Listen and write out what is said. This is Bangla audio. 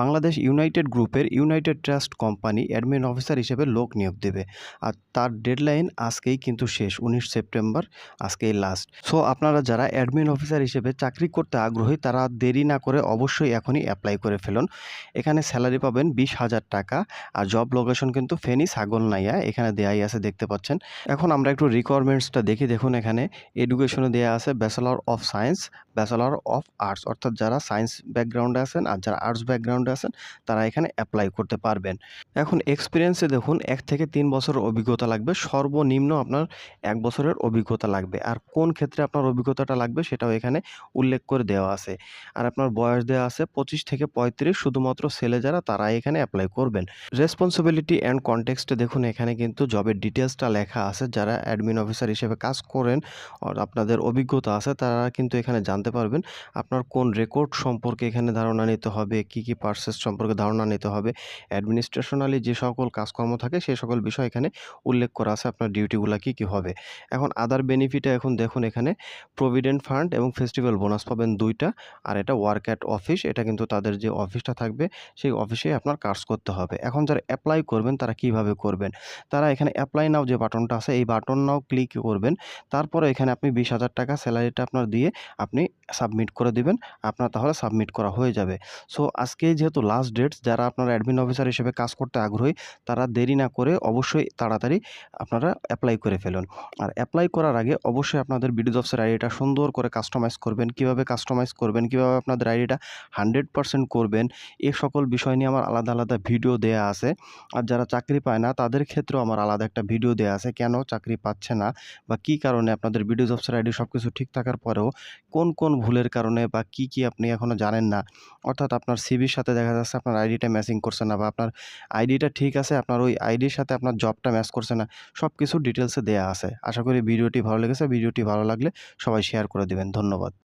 বাংলাদেশ ইউনাইটেড গ্রুপের United Trust company admin officer হিসেবে লোক নিয়োগ দেবে। আর তার ডেডলাইন আজকেই কিন্তু শেষ, উনিশ সেপ্টেম্বর, আজকেই লাস্ট সো আপনারা যারা অ্যাডমিন অফিসার হিসেবে চাকরি করতে আগ্রহী, তারা দেরি না করে অবশ্যই এখনই অ্যাপ্লাই করে ফেলুন। এখানে স্যালারি পাবেন বিশ হাজার টাকা, আর জব লোকেশন কিন্তু ফেনী ছাগলনাইয়া এখানে দেয়াই আছে, দেখতে পাচ্ছেন। এখন আমরা একটু রিকোয়ারমেন্টসটা দেখি, দেখুন এখানে এডুকেশনে দেওয়া আছে bachelor of science bachelor of arts অর্থাৎ যারা সায়েন্স ব্যাকগ্রাউন্ডে আছেন আর যারা আর্টস ব্যাকগ্রাউন্ডে আছেন, তারা এখানে অ্যাপ্লাই করতে পারবেন। এখন এক্সপিরিয়েন্সে দেখুন, এক থেকে তিন বছরের অভিজ্ঞতা লাগবে, সর্বনিম্ন আপনার এক বছরের অভিজ্ঞতা লাগবে। আর কোন ক্ষেত্রে আপনার অভিজ্ঞতাটা লাগবে সেটাও এখানে উল্লেখ করে দেওয়া আছে। আর আপনার বয়স দেওয়া আছে পঁচিশ থেকে পঁয়ত্রিশ, শুধুমাত্র ছেলে যারা তারা এখানে অ্যাপ্লাই করবেন। রেসপন্সিবিলিটি অ্যান্ড কনটেক্সটে দেখুন, এখানে কিন্তু জবের ডিটেলসটা লেখা আছে। যারা অ্যাডমিন অফিসার হিসেবে কাজ করেন আপনাদের অভিজ্ঞতা আছে, তারা কিন্তু এখানে জানতে পারবেন, আপনার কোন রেকর্ড সম্পর্কে এখানে ধারণা নিতে হবে, কি কি পার্সেস সম্পর্কে ধারণা নিতে হবে। অ্যাডমিনিস্ট্রেশনালি যে সকল কাজকর্ম থাকে সেই সকল বিষয় এখানে উল্লেখ করা আছে আপনার ডিউটিগুলো কী কী হবে। এখন আদার বেনিফিটে এখন দেখুন এখানে প্রভিডেন্ট ফান্ড এবং ফেস্টিভ্যাল বোনাস পাবেন দুইটা, আর এটা ওয়ার্ক অ্যাট অফিস এটা কিন্তু তাদের যে অফিসটা থাকবে, সেই অফিসে আপনার কাজ করতে হবে। এখন যারা অ্যাপ্লাই করবেন, তারা কীভাবে করবেন? তারা এখানে অ্যাপ্লাই নাও যে বাটনটা আছে, এই বাটন নাও ক্লিক করবেন, তারপরে এখানে আপনি বিশ হাজার টাকা স্যালারিটা আপনার দিয়ে আপনি সাবমিট করে দিবেন, আপনার তাহলে সাবমিট করা হয়ে যাবে। সো আজকে যেহেতু লাস্ট ডেটস যারা আপনারা অ্যাডমিন অফিসার হিসেবে কাজ করতে আগ্রহী, তারা দেরি না করে অবশ্যই তাড়াতাড়ি আপনারা অ্যাপ্লাই করে ফেলুন। আর অ্যাপ্লাই করার আগে অবশ্যই আপনাদের বিডিও অফিসের আইডিটা সুন্দর করে কাস্টমাইজ করবেন। কীভাবে কাস্টমাইজ করবেন? কীভাবে আপনাদের আইডিটা হান্ড্রেড পারসেন্ট করবেন? এ সকল বিষয় নিয়ে আমার আলাদা আলাদা ভিডিও দেয়া আছে। আর যারা চাকরি পায় না, তাদের ক্ষেত্রেও আমার আলাদা একটা ভিডিও দেয়া আছে। কেন চাকরি পাচ্ছে না? বা কী কারণে আপনাদের বিডিও অফিসের আইডি সব কিছু ঠিক থাকার পরেও কোন কোন ভুলের কারণে বা কি কি আপনি এখনও জানেন না? অর্থাৎ আপনার সিভির সাথে দেখা যাচ্ছে আপনার আইডিটা ম্যাচিং করছে না বা আপনার আইডিটা ঠিক আছে, আপনার ওই আইডির সাথে আপনার জবটা ম্যাচ করছে না সব কিছু ডিটেলসে দেওয়া আছে। আশা করি ভিডিওটি ভালো লেগেছে, ভিডিওটি ভালো লাগলে সবাই শেয়ার করে দেবেন, ধন্যবাদ।